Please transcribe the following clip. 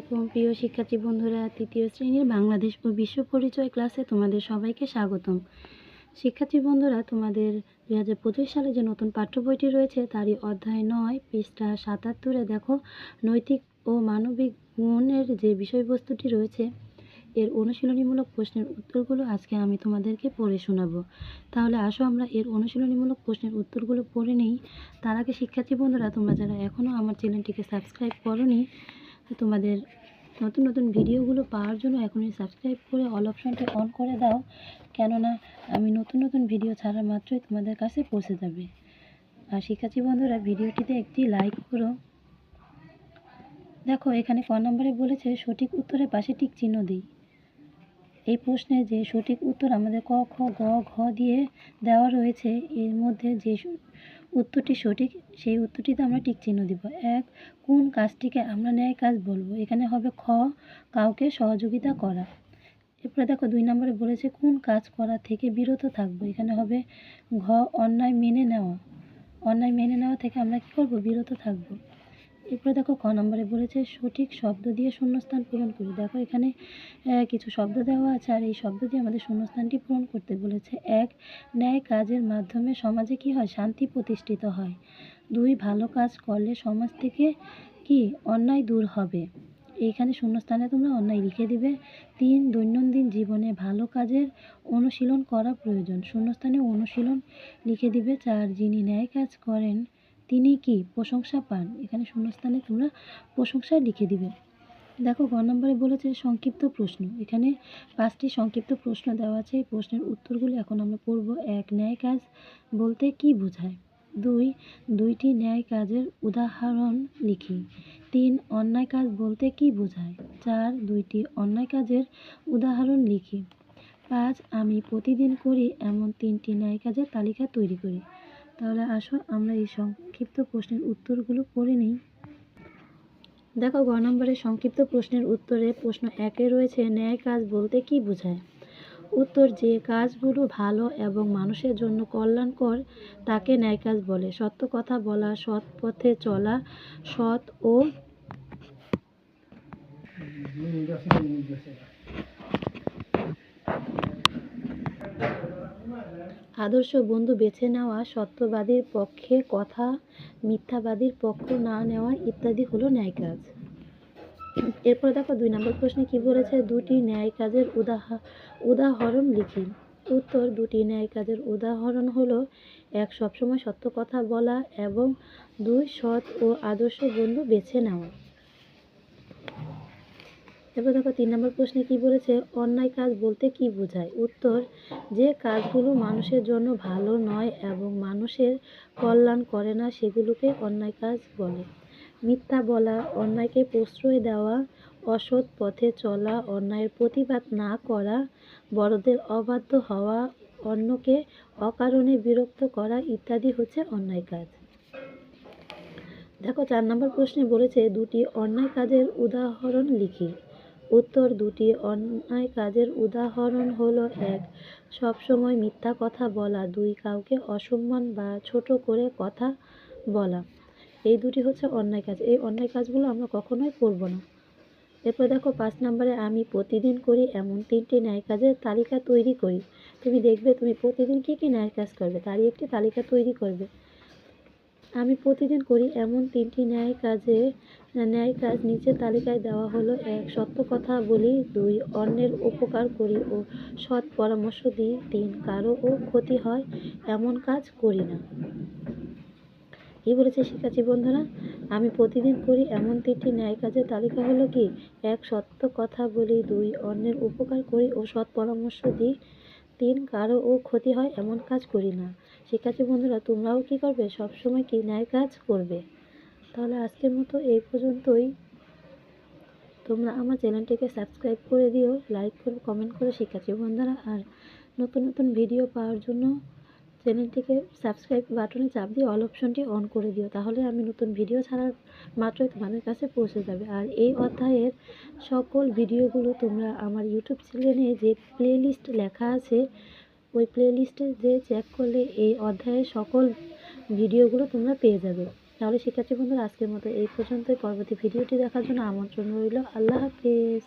আলাইকুম। প্রিয় শিক্ষার্থী বন্ধুরা, তৃতীয় শ্রেণির বাংলাদেশ ও বিশ্ব পরিচয় ক্লাসে তোমাদের সবাইকে স্বাগতম। শিক্ষার্থী বন্ধুরা, তোমাদের দুই হাজার পঁচিশ সালে যে নতুন পাঠ্য বইটি রয়েছে, তারই অধ্যায় নয়, পৃষ্ঠা সাতাত্তরে দেখো, নৈতিক ও মানবিক গুণের যে বিষয়বস্তুটি রয়েছে, এর অনুশীলনীমূলক প্রশ্নের উত্তরগুলো আজকে আমি তোমাদেরকে পড়ে শোনাবো। তাহলে আসো আমরা এর অনুশীলনীমূলক প্রশ্নের উত্তরগুলো পড়ে নিই। তার আগে শিক্ষার্থী বন্ধুরা, তোমরা যারা এখনও আমার চ্যানেলটিকে সাবস্ক্রাইব করনি তোমাদের নতুন নতুন ভিডিওগুলো পাওয়ার জন্য এখনই সাবস্ক্রাইব করে অল অপশানটি অন করে দাও। কেননা আমি নতুন নতুন ভিডিও ছাড়া মাত্রই তোমাদের কাছে পৌঁছে যাবে। আর শিক্ষার্থী বন্ধুরা, ভিডিওটিতে একটি লাইক করো। দেখো, এখানে ক নম্বরে বলেছে, সঠিক উত্তরের পাশে টিক চিহ্ন দিই। এই প্রশ্নে যে সঠিক উত্তর আমাদের ক, খ, গ, ঘ দিয়ে দেওয়া রয়েছে, এর মধ্যে যে উত্তরটি সঠিক, সেই উত্তরটিতে আমরা টিক চিহ্ন দিব। এক, কোন কাজটিকে আমরা ন্যায় কাজ বলব? এখানে হবে খ, কাউকে সহযোগিতা করা। এরপরে দেখো, দুই নম্বরে বলেছে, কোন কাজ করা থেকে বিরত থাকব? এখানে হবে ঘ, অন্যায় মেনে নেওয়া। অন্যায় মেনে নেওয়া থেকে আমরা কী করব? বিরত থাকব। এরপরে দেখো ক নম্বরে বলেছে, সঠিক শব্দ দিয়ে শূন্যস্থান পূরণ করি। দেখো এখানে কিছু শব্দ দেওয়া আছে, আর এই শব্দ দিয়ে আমাদের শূন্যস্থানটি পূরণ করতে বলেছে। এক, ন্যায় কাজের মাধ্যমে সমাজে কি হয়? শান্তি প্রতিষ্ঠিত হয়। দুই, ভালো কাজ করলে সমাজ থেকে কি? অন্যায় দূর হবে। এইখানে শূন্যস্থানে তোমরা অন্যায় লিখে দিবে। তিন, দৈনন্দিন জীবনে ভালো কাজের অনুশীলন করা প্রয়োজন। শূন্যস্থানে অনুশীলন লিখে দিবে। চার, যিনি ন্যায় কাজ করেন তিনি কি প্রশংসা পান? এখানে শূন্যস্থানে তোমরা প্রশংসা লিখে দিবে। দেখো, গ নম্বরে বলেছে সংক্ষিপ্ত প্রশ্ন। এখানে পাঁচটি সংক্ষিপ্ত প্রশ্ন দেওয়া আছে। এই প্রশ্নের উত্তরগুলো এখন আমরা পড়ব। এক, ন্যায় কাজ বলতে কি বোঝায়? দুই, দুইটি ন্যায় কাজের উদাহরণ লিখি। তিন, অন্যায় কাজ বলতে কি বোঝায়? চার, দুইটি অন্যায় কাজের উদাহরণ লিখি। পাঁচ, আমি প্রতিদিন করি এমন তিনটি ন্যায় কাজের তালিকা তৈরি করি। তাহলে আসো, আমরা এই সংক্ষিপ্ত প্রশ্নের উত্তরগুলো পড়ে নিই। দেখো, গ নম্বরের সংক্ষিপ্ত প্রশ্নের উত্তরে প্রশ্ন একে রয়েছে, ন্যায় কাজ বলতে কি বোঝায়? উত্তর, যে কাজগুলো ভালো এবং মানুষের জন্য কল্যাণকর, তাকে ন্যায় কাজ বলে। সত্য কথা বলা, সৎ পথে চলা, সৎ ও আদর্শ বন্ধু বেছে নেওয়া, সত্যবাদীর পক্ষে কথা, মিথ্যাবাদীর পক্ষ না নেওয়া ইত্যাদি হলো ন্যায় কাজ। এরপর দেখো দুই নম্বর প্রশ্নে কি বলেছে? দুটি ন্যায় কাজের উদাহ, উদাহরণ লিখি। উত্তর, দুটি ন্যায় কাজের উদাহরণ হলো, এক, সবসময় সত্য কথা বলা এবং দুই, সৎ ও আদর্শ বন্ধু বেছে নেওয়া। এরপর দেখো তিন নম্বর প্রশ্নে কি বলেছে? অন্যায় কাজ বলতে কি বোঝায়? উত্তর, যে কাজগুলো মানুষের জন্য ভালো নয় এবং মানুষের কল্যাণ করে না, সেগুলোকে অন্যায় কাজ বলে। মিথ্যা বলা, অন্যায়কে প্রশ্রয় দেওয়া, অসৎ পথে চলা, অন্যায়ের প্রতিবাদ না করা, বড়দের অবাধ্য হওয়া, অন্যকে অকারণে বিরক্ত করা ইত্যাদি হচ্ছে অন্যায় কাজ। দেখো, চার নম্বর প্রশ্নে বলেছে, দুটি অন্যায় কাজের উদাহরণ লিখি। উত্তর দুটি অন্যায় কাজের উদাহরণ হলো এক, সবসময় মিথ্যা কথা বলা। দুই, কাউকে অসম্মান বা ছোট করে কথা বলা। এই দুটি হচ্ছে অন্যায় কাজ। এই অন্যায় কাজগুলো আমরা কখনোই করব না। এরপর দেখো, পাঁচ নম্বরে, আমি প্রতিদিন করি এমন তিনটি ন্যায় কাজের তালিকা তৈরি করি। তুমি দেখবে তুমি প্রতিদিন কী কী ন্যায় কাজ করবে, তারই একটি তালিকা তৈরি করবে। আমি প্রতিদিন করি এমন তিনটি ন্যায় কাজে, ন্যায় কাজ নিচের তালিকায় দেওয়া হলো এক, সত্য কথা বলি দুই, অন্যের উপকার করি ও সৎ পরামর্শ দিই তিন, কারও ও ক্ষতি হয় এমন কাজ করি না। কি বলেছে শিক্ষার্থী বন্ধুরা, আমি প্রতিদিন করি এমন তিনটি ন্যায় কাজের তালিকা হলো কি? এক, সত্য কথা বলি দুই, অন্যের উপকার করি ও সৎ পরামর্শ দিই তিন, কারও ও ক্ষতি হয় এমন কাজ করি না। শিক্ষার্থী বন্ধুরা, তোমরাও কি করবে? সবসময় কি ন্যায় কাজ করবে। তাহলে আজকের মতো এই পর্যন্তই। তোমরা আমার চ্যানেলটিকে সাবস্ক্রাইব করে দিও, লাইক করে, কমেন্ট করে শিক্ষার্থী বন্ধুরা। আর নতুন নতুন ভিডিও পাওয়ার জন্য চ্যানেলটিকে সাবস্ক্রাইব বাটনে চাপ দিয়ে অল অপশনটি অন করে দিও। তাহলে আমি নতুন ভিডিও ছাড়ার মাত্রই তোমাদের কাছে পৌঁছে যাবে। আর এই অধ্যায়ের সকল ভিডিওগুলো তোমরা আমার ইউটিউব চ্যানেলে যে প্লেলিস্ট লেখা আছে ওই প্লেলিস্টে যে চেক করলে এই অধ্যায়ের সকল ভিডিওগুলো তোমরা পেয়ে যাবে। তাহলে শিক্ষার্থী বন্ধুরা, আজকের মতো এই পর্যন্তই। পরবর্তী ভিডিওটি দেখার জন্য আমন্ত্রণ রইল। আল্লাহ হাফিজ।